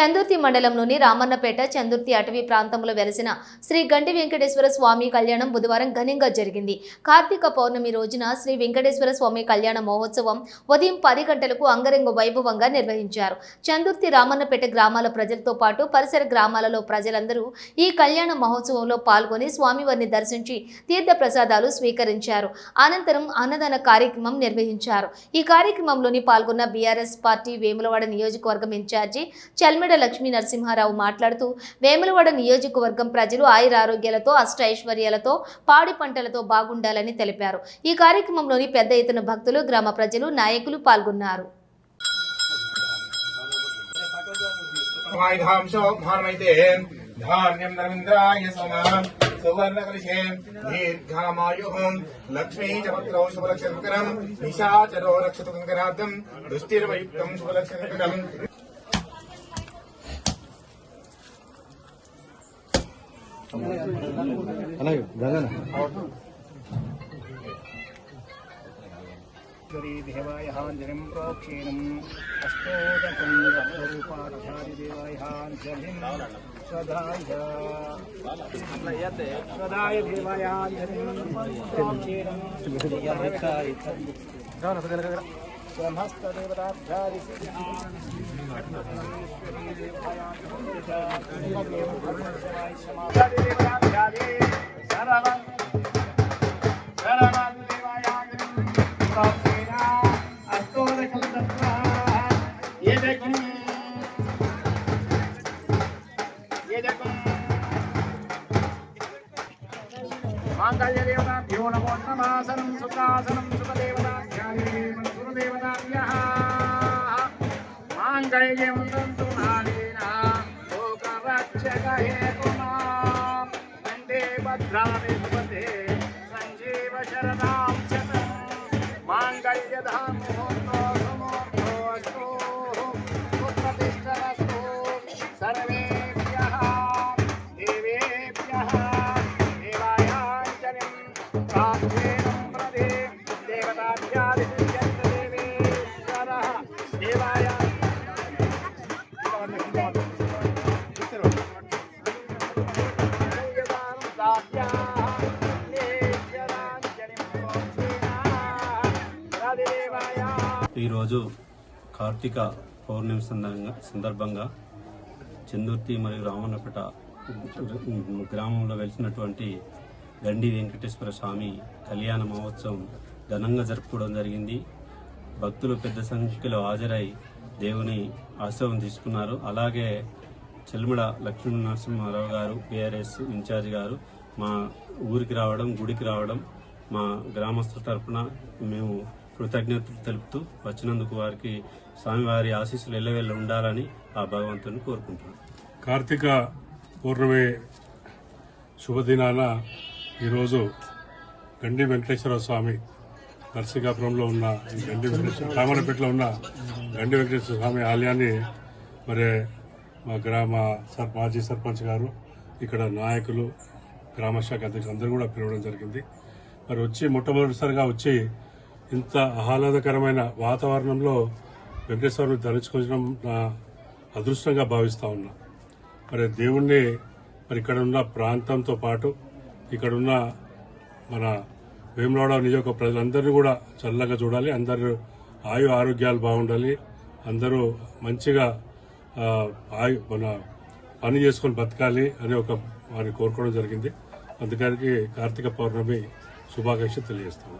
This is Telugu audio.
చందుర్తి మండలంలోని రామన్నపేట చందుర్తి అటవీ ప్రాంతంలో వెలసిన శ్రీ గండి వెంకటేశ్వర స్వామి కళ్యాణం బుధవారం ఘనంగా జరిగింది. కార్తీక పౌర్ణమి రోజున శ్రీ వెంకటేశ్వర స్వామి కళ్యాణ మహోత్సవం ఉదయం పది గంటలకు అంగరంగ వైభవంగా నిర్వహించారు. చందుర్తి రామన్నపేట గ్రామాల ప్రజలతో పాటు పరిసర గ్రామాలలో ప్రజలందరూ ఈ కళ్యాణ మహోత్సవంలో పాల్గొని స్వామివారిని దర్శించి తీర్థ ప్రసాదాలు స్వీకరించారు. అనంతరం అన్నదాన కార్యక్రమం నిర్వహించారు. ఈ కార్యక్రమంలోని పాల్గొన్న బీఆర్ఎస్ పార్టీ వేములవాడ నియోజకవర్గం ఇన్ఛార్జి చల్మెడ లక్ష్మీ నరసింహారావు మాట్లాడుతూ వేములవాడ నియోజకవర్గం ప్రజలు ఆయుర ఆరోగ్యాలతో అష్ట ఐశ్వర్యాలతో పాడి పంటలతో బాగుండాలని తెలిపారు. ఈ కార్యక్రమంలోని పెద్ద ఎత్తున భక్తులు గ్రామ ప్రజలు నాయకులు పాల్గొన్నారు. వాయుధాంశో భానమైతే ధాన్యం రవీంద్రాయ సమానం సువర్ణకలిశే దీర్ఘామాయు లక్ష్మీ చ పత్రౌ శుభలక్షకరం నిశాచరో రక్షతు కంకరార్థం झालं ना ीदेवायहाञ्जलिं प्रोक्षीणम् अष्टोदकुन्दरूपाध्यादिदेवायहाञ्जलिं स्वधाय स्वधाय देवायहाञ्जलिं प्रोक्षीणम् శరవం శరవం దేవాయాగం మాంగళ్యదేవత భ్యో నమో నమాసనం సుఖాసనం సుఖదేవత పితృదేవతాభ్యः మాంగళ్యం తంతు నానేన లోకరక్షక హేతునాం వందే భద్రామి సుపతే సంజీవ శరణాం శతం మాంగళ్యధామో Amen. ఈరోజు కార్తీక పౌర్ణమి సందర్భంగా సందర్భంగా చందుర్తి మరియు రామన్నపేట గ్రామంలో వెలిసినటువంటి గండి వెంకటేశ్వర స్వామి కళ్యాణ మహోత్సవం ఘనంగా జరుపుకోవడం జరిగింది. భక్తులు పెద్ద సంఖ్యలో హాజరై దేవుని ఆశీర్వాదం తీసుకున్నారు. అలాగే చెల్ముడ లక్ష్మీ నరసింహారావు గారు పిఆర్ఎస్ ఇన్ఛార్జ్ గారు మా ఊరికి రావడం గుడికి రావడం మా గ్రామస్తుల తరపున మేము కృతజ్ఞతలు తెలుపుతూ వచ్చినందుకు వారికి స్వామివారి ఆశీస్సులు ఎల్లవెల్ల ఉండాలని ఆ భగవంతుని కోరుకుంటున్నాను కార్తీక పూర్ణమి శుభదినాన ఈరోజు గండి వెంకటేశ్వర స్వామి నర్సింగాపురంలో ఉన్న గండి వెంకటేశ్వర రామరపేటలో ఉన్న గండి వెంకటేశ్వర స్వామి ఆలయాన్ని మరి మా గ్రామ సర్ మాజీ సర్పంచ్ గారు ఇక్కడ నాయకులు గ్రామ శాఖ అధ్యక్షులు అందరూ కూడా పిలవడం జరిగింది. మరి వచ్చి మొట్టమొదటిసారిగా వచ్చి ఇంత ఆహ్లాదకరమైన వాతావరణంలో వెంకటేశ్వరుని ధరించుకోవడం నా అదృష్టంగా భావిస్తూ ఉన్నా. మరి దేవుణ్ణి మరి ఇక్కడ ఉన్న ప్రాంతంతో పాటు ఇక్కడున్న మన వేములవాడ నియోజక ప్రజలందరినీ కూడా చల్లగా చూడాలి. అందరూ ఆయు ఆరోగ్యాలు బాగుండాలి. అందరూ మంచిగా ఆయు మన పని చేసుకొని బతకాలి అని ఒక వారిని కోరుకోవడం జరిగింది. అందుకని కార్తీక పౌర్ణమి శుభాకాంక్షలు తెలియజేస్తాను